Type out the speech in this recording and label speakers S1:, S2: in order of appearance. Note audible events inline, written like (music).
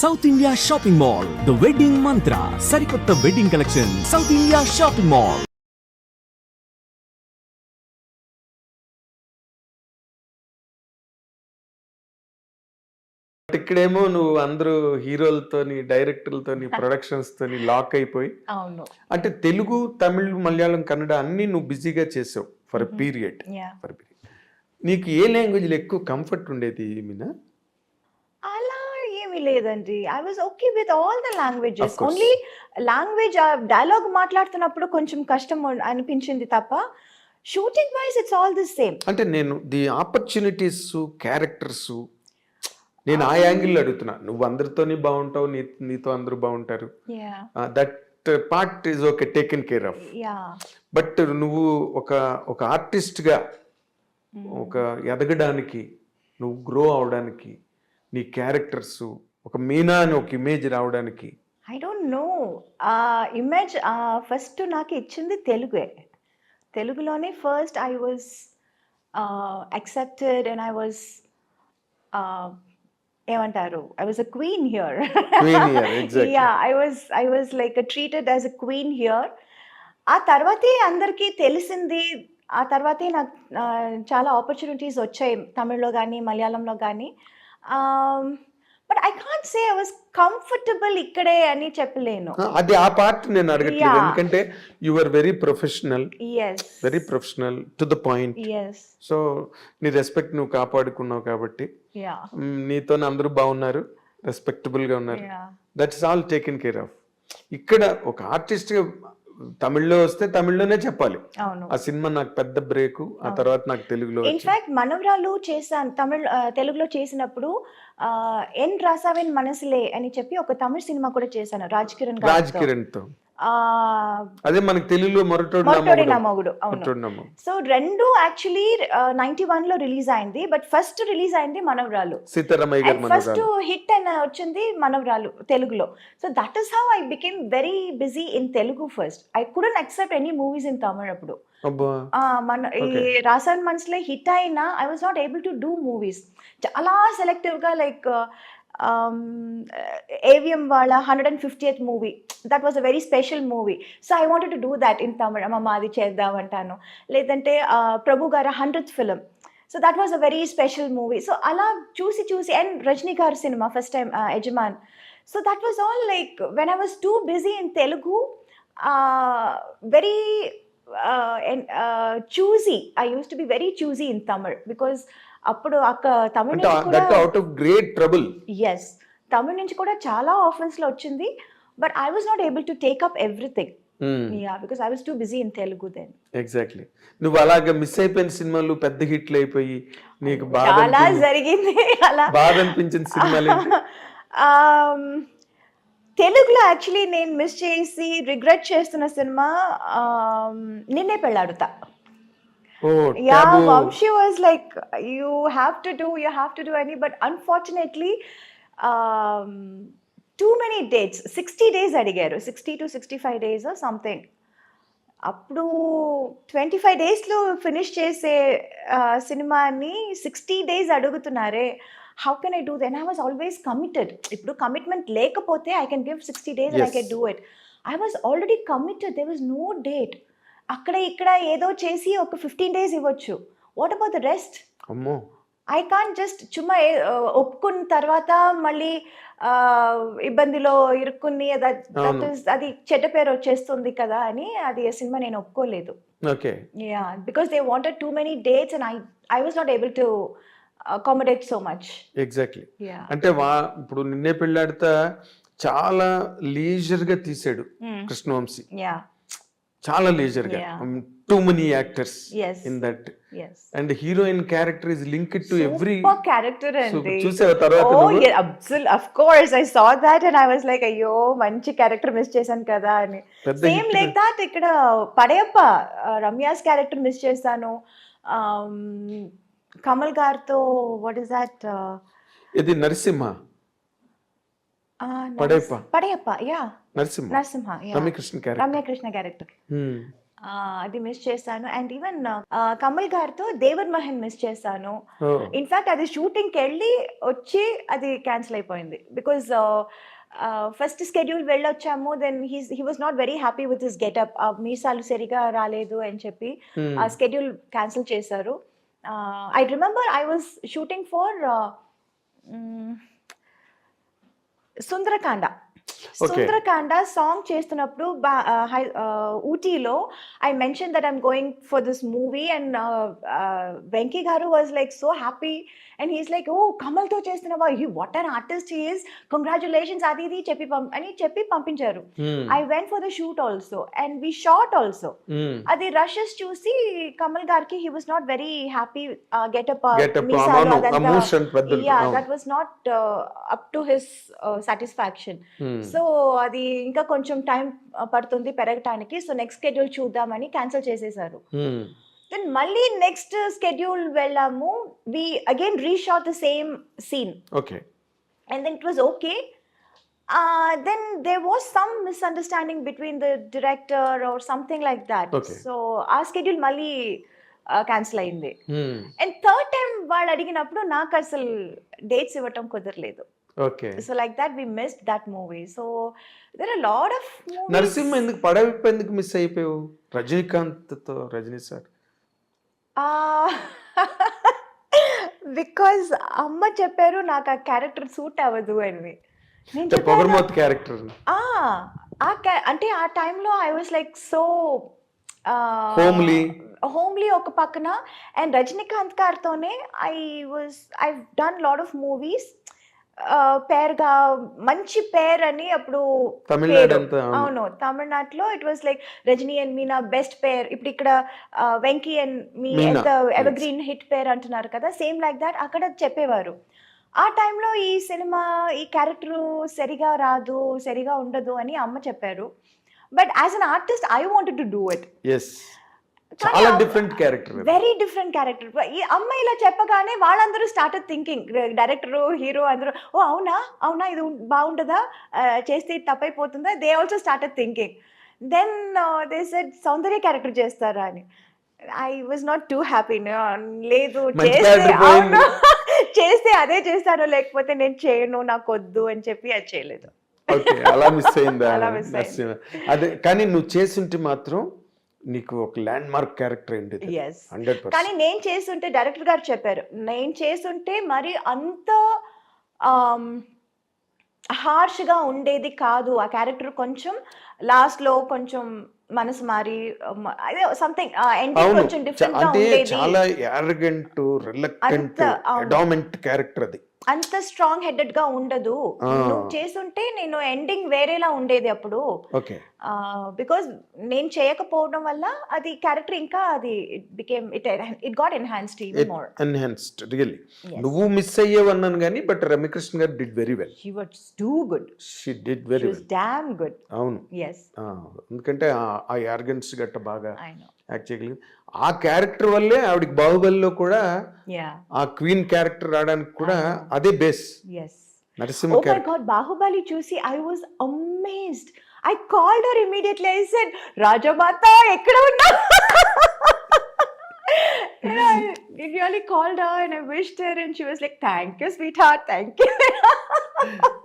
S1: South India shopping mall the wedding Mantra సరికొత్త wedding collection South India shopping mall
S2: ఇక్కడేమో నువ్వు అందరూ హీరోలతోని డైరెక్టర్లతోని productions తోని లాక్ అయిపోయి
S3: అవును.
S2: అంటే తెలుగు తమిళ్ మలయాళం కన్నడ అన్ని నువ్వు బిజీగా చేసావు for period.
S3: Yeah.
S2: For period. నీకు ఏ లాంగ్వేజ్లో ఎక్కువ కంఫర్ట్ ఉండేది మీనా?
S3: ఏమీ లేదండి I was okay with all the languages. Only language dialogue మాట్లాడుతున్నప్పుడు కొంచెం కష్టం అనిపించింది తప్ప shooting wise it's all the same
S2: అంటే నేను ది ఆపర్చునిటీస్ క్యారెక్టర్స్ నేను ఆ యాంగిల్లో అడుగుతున్నా. నువ్వు అందరితోని బాగుంటావు నీ నీతో అందరూ బాగుంటారు. That part is okay taken care of but నువ్వు ఒక ఒక ఆర్టిస్ట్గా ఒక ఎదగడానికి నువ్వు గ్రో అవడానికి నీ క్యారెక్టర్స్ ఒక మీనా అని ఒక ఇమేజ్ రావడానికి?
S3: I don't know. ఆ ఇమేజ్ ఫస్ట్ నాకు ఇచ్చింది తెలుగే. తెలుగులోనే first I was accepted and I was ఏమంటారు? I was a queen here. Yeah I was I was like treated as a queen here ఆ తర్వాతే అందరికీ తెలిసింది ఆ తర్వాతే నాకు చాలా ఆపర్చునిటీస్ వచ్చాయి తమిళ్ళో కానీ మలయాళంలో కానీ but I can't say I was comfortable ఇక్కడే అని చెప్పలేను.
S2: అది ఆ పార్ట్ నేను అడగట్లేదు. ఎందుకంటే you are very professional very professional to the point so నీ రెస్పెక్ట్ నువ్వు కాపాడుకున్నావు కాబట్టి. నీతో అందరూ బాగున్నారు. రెస్పెక్టబుల్గా ఉన్నారు. That's all taken care of ఇక్కడ ఒక ఆర్టిస్ట్గా తమిళ్ళో వస్తే తమిళ్ళోనే చెప్పాలి
S3: అవును
S2: ఆ సినిమా నాకు పెద్ద బ్రేక్ ఆ తర్వాత నాకు తెలుగులో.
S3: ఇన్ఫాక్ట్ మనవరాలు చేశాను తమిళ్ తెలుగులో చేసినప్పుడు ఆ, ఎన్ రాసావెన్ మనసులే అని చెప్పి ఒక తమిళ సినిమా కూడా చేశాను రాజ్ కిరణ్
S2: రాజ్.
S3: కిరణ్తో
S2: అదే మనకు తెలుగులో మొరటోడు నా మొగుడు.
S3: అవును. సో రెండు యాక్చువల్లీ నైన్టీ వన్లో రిలీజ్ అయింది బట్ ఫస్ట్ రిలీజ్ అయింది మనవరాలు. ఫస్ట్ హిట్ అని వచ్చింది మనవరాలు తెలుగులో. So that is how I became very busy in Telugu first I couldn't accept any movies in Tamil అప్పుడు. మన ఈ. రాసాన్ మనసులో హిట్ అయినా I was not able to do movies చాలా సెలెక్టివ్గా లైక్ ఏవిఎం వాళ్ళ hundred and fiftieth movie that was a very special movie so I wanted to do that in Tamil అమ్మ అది చేద్దామంటాను లేదంటే ప్రభు గారి hundred film so that was a very special movie so అలా చూసి చూసి అండ్ రజనీ గారు cinema first time Yajaman. So that was all like when I was too busy in Telugu very choosy I used to be very choosy in Tamil because అప్పుడు అక్క Tamil
S2: out of great trouble.
S3: Yes Tamil నుంచి కూడా చాలా ఆఫర్స్లో వచ్చింది. But I was not able to take up everything because I was too busy in Telugu then
S2: exactly నువ్వు అలాగ miss అయిపోయిన సినిమాలు పెద్ద హిట్లు అయిపోయి నీకు
S3: చాలా
S2: అనిపించింది-
S3: జరిగింది. (laughs) అలా.
S2: బాధ అనిపించిన సినిమాలు ఏంటి? (laughs)
S3: Um, తెలుగులో యాక్చువల్లీ నేను మిస్ చేసి రిగ్రెట్ చేస్తున్న సినిమా um, నిన్నే Pelladatha. Yeah
S2: taboo.
S3: Vamsi was like you have to do you have to do అని but unfortunately too many dates sixty days అడిగారు. Sixty to sixty five days something అప్పుడు twenty five డేస్లో finish చేసే uh, సినిమాని sixty days అడుగుతున్నారే. How can I do then I was always committed ఇప్పుడు commitment లేకపోతే I can give sixty days I
S2: Yes.
S3: Can do it I was already committed they was no date అక్కడ ఇక్కడ ఏదో చేసి ఒక fifteen days ఇవ్వచ్చు. What about the rest
S2: అమ్మో.
S3: I can't just చుమ్మా ఒప్పుకున్న తర్వాత మళ్ళీ ఇబ్బందిలో ఇరుక్కుని అది చెడ్డ పేరు వచ్చేస్తుంది కదా అని అది సినిమా నేను ఒప్పుకోలేదు.
S2: Okay.
S3: Yeah because they wanted too many dates and I I was not able to accommodate so much
S2: exactly
S3: yeah
S2: అంటే వా ఇప్పుడు నిన్నే పెళ్ళాడితే చాలా లీజర్గా తీసాడు
S3: Hmm.
S2: కృష్ణవంశీ.
S3: యా
S2: చాలా
S3: లీజర్గా.
S2: Too many actors in that and heroine character is linked to every
S3: character అండి.
S2: చూసావు తర్వాత?
S3: అబ్సల్ of course I saw that and I was like అయ్యో మంచి క్యారెక్టర్ మిస్ చేశాను కదా అని. సేమ్ లైక్ దాట్ ఇక్కడ పడయప్ప రమ్యాస్ క్యారెక్టర్ మిస్ చేశాను. Um, కమల్ గారితో వాట్ ఇస్ దాట్
S2: ఇది Narasimha. Padayappa.
S3: Padayappa yeah
S2: Narasimha.
S3: Narasimha.
S2: Ramya Krishna character
S3: Ramya Krishna character అది మిస్ చేశాను. అండ్ ఈవెన్ కమల్ గారితో దేవర్ మహన్ మిస్ చేశాను. ఇన్ఫాక్ట్ అది షూటింగ్కి వెళ్ళి వచ్చి అది క్యాన్సిల్ అయిపోయింది. Because first schedule వెళ్ళొచ్చాము then he he was not very happy with his getup మీసాలు సరిగా రాలేదు అని చెప్పి
S2: hmm.
S3: ఆ స్కెడ్యూల్ క్యాన్సిల్ చేశారు. I remember I was shooting for Sundarakanda. Sundarakanda song చేస్తున్నప్పుడు ఊటీలో I mention that I'm going for this movie and Venky గారు was like so happy and he's like oh కమల్తో చేస్తున్నావా he what an artist he's congratulations అది ఇది చెప్పి pump అని చెప్పి పంపించారు. I went for the shoot also and we shot also. అది rushes చూసి కమల్ గారికి he was not very happy getup. That was not up to his satisfaction. So అది ఇంకా కొంచెం టైం పడుతుంది పెరగటానికి సో నెక్స్ట్ స్కెడ్యూల్ చూద్దామని క్యాన్సిల్ చేసేసారు
S2: Hmm.
S3: దెన్ మళ్ళీ నెక్స్ట్ స్కెడ్యూల్ వెళ్ళాము we again reshot the same scene then it was okay. Uh, then there was some misunderstanding between the director or something like that.
S2: Okay.
S3: So our schedule మళ్ళీ cancel అయింది
S2: Hmm.
S3: And third time వాళ్ళు అడిగినప్పుడు నాకు అసలు dates ఇవ్వటం కుదరలేదు
S2: Okay.
S3: So like that we missed that movie so there are lot of
S2: Narasimha ఎందుకు పడవిప్పు ఎందుకు మిస్ అయిపోయావు? రజనీకాంత్తో రజనీ సార్.
S3: బికాజ్ (laughs) అమ్మ చెప్పారు నాకు ఆ క్యారెక్టర్ సూట్ అవ్వదు అని.
S2: పొగరమోత్ క్యారెక్టర్
S3: ఆ ఆ క్యా- అంటే ఆ టైంలో I was like so
S2: Homely.
S3: Homely ఒక పక్కన. And Rajinikanth గారితోనే I was I done lot of movies పేర్గా మంచి పేర్. అని అప్పుడు
S2: అవును.
S3: తమిళనాడులో it was like Rajini and Meena best pair ఇప్పుడు ఇక్కడ Venky and me. Ever green hit pair అంటున్నారు కదా సేమ్ లైక్ దాట్ అక్కడ చెప్పేవారు. ఆ టైంలో ఈ సినిమా ఈ క్యారెక్టర్ సరిగా రాదు సరిగా ఉండదు అని అమ్మ చెప్పారు. But as an artist I wanted to do it
S2: చాలా different character
S3: very different character ఈ అమ్మ ఇలా చెప్పగానే వాళ్ళందరూ స్టార్టెడ్ థింకింగ్ డైరెక్టర్ హీరో అందరూ ఓ అవునా? అవునా? ఇది బాగుంటుందా చేస్తే తప్పైపోతుందా? They also started thinking then they said Soundarya character చేస్తారా? అని. I was not too happy లేదు చేస్తే. అవును? (laughs) చేస్తే అదే చేస్తాను లేకపోతే నేను చేయను నాకు వద్దు అని చెప్పి అది చేయలేదు.
S2: అలా మిస్ అయిందా? (laughs) అదే కానీ నువ్వు చేస్తుంటే మాత్రం నీకు ఒక ల్యాండ్ మార్క్ క్యారెక్టర్ హండ్రెడ్
S3: కానీ నేను చేస్తుంటే డైరెక్టర్ గారు చెప్పారు. నేను చేస్తుంటే మరి అంత హార్ష్గా ఉండేది కాదు. ఆ క్యారెక్టర్ కొంచెం లాస్ట్లో కొంచెం మనసు మారి అదే సంథింగ్ కొంచెం డిఫరెంట్
S2: చాలా యారగెంట్ రిలక్టెంట్. అడామెంట్ క్యారెక్టర్ అది.
S3: అంత స్ట్రాంగ్ హెడెడ్గా ఉండదు. నువ్వు చేస్తుంటే నేను ఎండింగ్ వేరేలా ఉండేది అప్పుడు. బికాస్ నేను చేయకపోవడం వల్ల అది క్యారెక్టర్ ఇంకా అది became it it got enhanced even more
S2: enhanced really
S3: Yes.
S2: నువ్వు మిస్ అయ్యేవన్నాను కానీ బట్ రమ్యకృష్ణ గారు did very well
S3: she was too good
S2: she did very
S3: was
S2: well
S3: damn good
S2: అవును. ఆ, ఎందుకంటే ఆ- ఆ యార్గన్స్ గట్ట బాగా
S3: ఐ నో
S2: యాక్ట్ చేయగలిగింది ఆ క్యారెక్టర్ వల్లే ఆవిడకి బాహుబలిలో కూడా ఆ క్వీన్ క్యారెక్టర్ రావడానికి కూడా
S3: know.
S2: అదే బేస్. నరసింహ
S3: గాడ్ బాహుబలి చూసి I was amazed I called her immediately I said Rajamata ఎక్కడ ఉన్నా And I really called her and I wished her and she was like, thank you, sweetheart, thank you. (laughs)